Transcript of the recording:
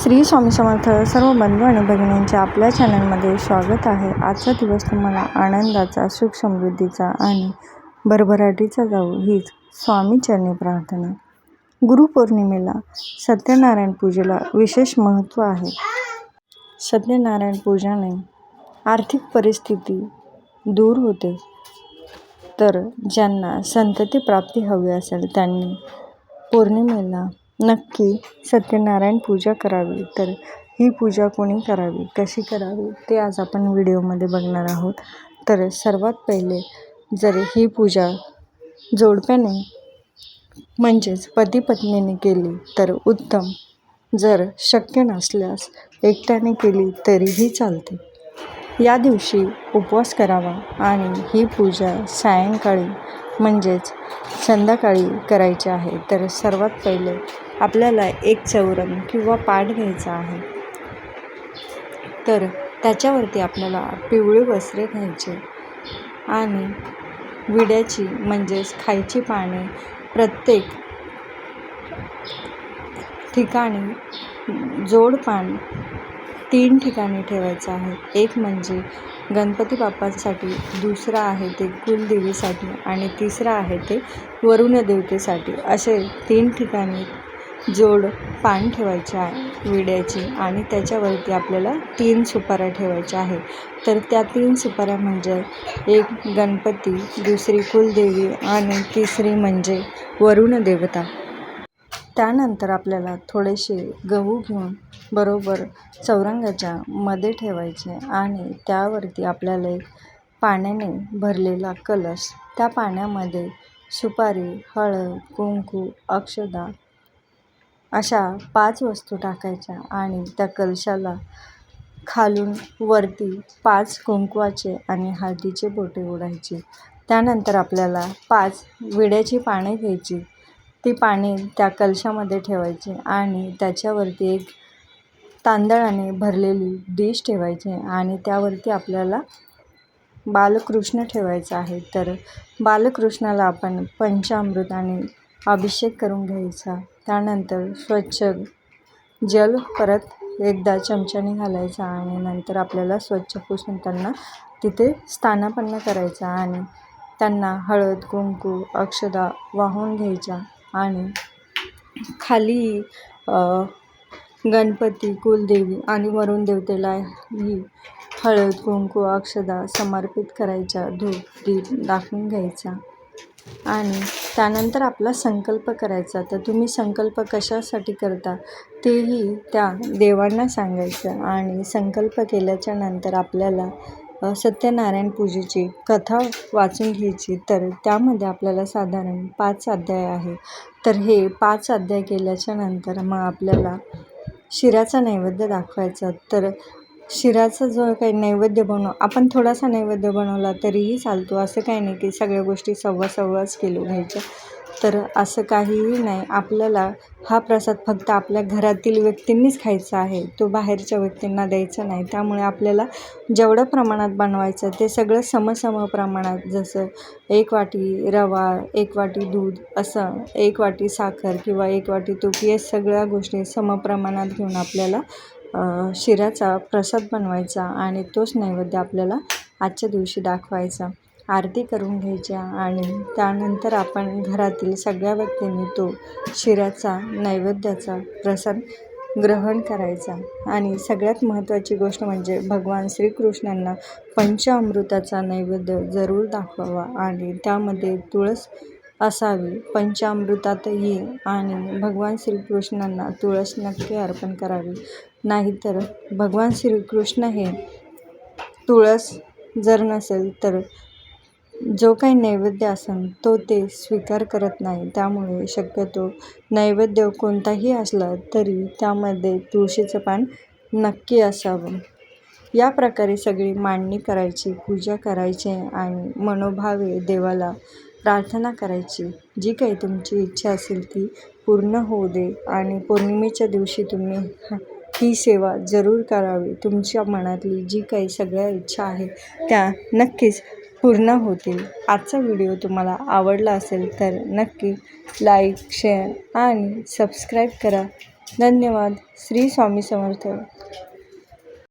श्री स्वामी समर्थ सर्व बंधू आणि भगिनींचे आपल्या चॅनलमध्ये स्वागत आहे. आजचा दिवस तुम्हाला आनंदाचा सुख समृद्धीचा आणि भरभराटीचा जाऊ हीच स्वामी चरणी प्रार्थना. गुरुपौर्णिमेला सत्यनारायण पूजेला विशेष महत्त्व आहे. सत्यनारायण पूजाने आर्थिक परिस्थिती दूर होते. तर ज्यांना संतती प्राप्ती हवी असेल त्यांनी पौर्णिमेला नक्की सत्यनारायण पूजा करावी तर ही पूजा कोणी करावी कशी करावी ते आज आपण व्हिडिओमध्ये बघणार आहोत. तर सर्वात पहिले जर ही पूजा जोडप्याने म्हणजेच पती पत्नीने केली तर उत्तम. जर शक्य नसल्यास एकट्याने केली तरीही चालते. या दिवशी उपवास करावा आणि ही पूजा सायंकाळी म्हणजेच संध्याकाळी करायची आहे. तर सर्वात पहिले आपल्याला एक चौरंग किंवा पाट घ्यायचा आहे. तर त्याच्यावरती आपल्याला पिवळी वस्त्रे घ्यायचे आणि विड्याची म्हणजेच खायची पाने प्रत्येक ठिकाणी जोडपान तीन ठिकाणी ठेवायचं आहे. एक म्हणजे गणपती बाप्पांसाठी दुसरं आहे ते कुलदेवीसाठी आणि तिसरं आहे ते वरुण देवतेसाठी असे तीन ठिकाणी जोड पान ठेवायचे आहे विड्याची. आणि त्याच्यावरती आपल्याला तीन सुपाऱ्या ठेवायच्या आहे. तर त्या तीन सुपाऱ्या म्हणजे एक गणपती दुसरी कुलदेवी आणि तिसरी म्हणजे वरुण देवता. त्यानंतर आपल्याला थोडेसे गहू घेऊन बरोबर चौरंगाच्या मध्ये ठेवायचे आणि त्यावरती आपल्याला एक पाण्याने भरलेला कलश. त्या पाण्यामध्ये सुपारी हळद कुंकू अक्षदा अशा पाच वस्तू टाकायच्या आणि त्या कलशाला खालून वरती पाच कुंकवाचे आणि हळदीचे बोटे ओढायचे. त्यानंतर आपल्याला पाच विड्याची पाने घ्यायची. ती पाने त्या कलशामध्ये ठेवायची आणि त्याच्यावरती एक तांदळाने भरलेली डिश ठेवायची आणि त्यावरती आपल्याला बालकृष्ण ठेवायचा आहे. तर बालकृष्णाला आपण पंचामृताने अभिषेक करून घ्यायचा. त्यानंतर स्वच्छ जल परत एकदा चमच्याने घालायचा आणि नंतर आपल्याला स्वच्छ पुसून त्यांना तिथे स्थानापन्न करायचा आणि त्यांना हळद कुंकू अक्षदा वाहून घ्यायच्या आणि खाली गणपती कुलदेवी आणि वरुण देवतेला ही हळद कुंकू अक्षदा समर्पित करायच्या धूप दीप दाखवून घ्यायचा. आणि त्यानंतर आपला संकल्प करायचा. तर तुम्ही संकल्प कशासाठी करता तेही त्या देवांना सांगायचं. आणि संकल्प केल्याच्यानंतर आपल्याला सत्यनारायण पूजेची कथा वाचून घ्यायची. तर त्यामध्ये आपल्याला साधारण पाच अध्याय आहे. तर हे पाच अध्याय केल्याच्यानंतर मग आपल्याला शिराचा नैवेद्य दाखवायचा. तर शिराचा जो काही नैवेद्य बनव आपण थोडासा नैवेद्य बनवला तरीही चालतो. असं काही नाही की सगळ्या गोष्टी सव्वा सव्वाच किलो घ्यायच्या. तर असं काहीही नाही. आपल्याला हा प्रसाद फक्त आपल्या घरातील व्यक्तींनीच खायचा आहे. तो बाहेरच्या व्यक्तींना द्यायचा नाही. त्यामुळे आपल्याला जेवढं प्रमाणात बनवायचं ते सगळं समसम प्रमाणात जसं एक वाटी रवा एक वाटी दूध असं एक वाटी साखर किंवा एक वाटी तूप या सगळ्या गोष्टी समप्रमाणात घेऊन आपल्याला शिऱ्याचा प्रसाद बनवायचा आणि तोच नैवेद्य आपल्याला आजच्या दिवशी दाखवायचा. आरती करून घ्यायच्या आणि त्यानंतर आपण घरातील सगळ्या व्यक्तींनी तो शिऱ्याचा नैवेद्याचा प्रसाद ग्रहण करायचा. आणि सगळ्यात महत्त्वाची गोष्ट म्हणजे भगवान श्रीकृष्णांना पंचामृताचा नैवेद्य जरूर दाखवावा आणि त्यामध्ये तुळस असावी. पंचामृतातही आणि भगवान श्रीकृष्णांना तुळस नक्की अर्पण करावी. नाहीतर भगवान श्रीकृष्ण हे तुळस जर नसेल तर जो काही नैवेद्य असेल तो ते स्वीकार करत नाही. त्यामुळे शक्यतो नैवेद्य कोणताही असला तरी त्यामध्ये तुळशीचं पान नक्की असावं. या प्रकारे सगळी मांडणी करायची पूजा करायची आणि मनोभावे देवाला प्रार्थना करायची. जी काही तुमची इच्छा असेल ती पूर्ण होऊ दे आणि पौर्णिमेच्या दिवशी तुम्ही ही सेवा जरूर करावी. तुमच्या मनातली जी काही सगळ्या इच्छा आहे त्या नक्कीच पूर्ण होतील. आजचा व्हिडिओ तुम्हाला आवडला असेल तर नक्की लाईक शेअर आणि सबस्क्राईब करा. धन्यवाद. श्री स्वामी समर्थ.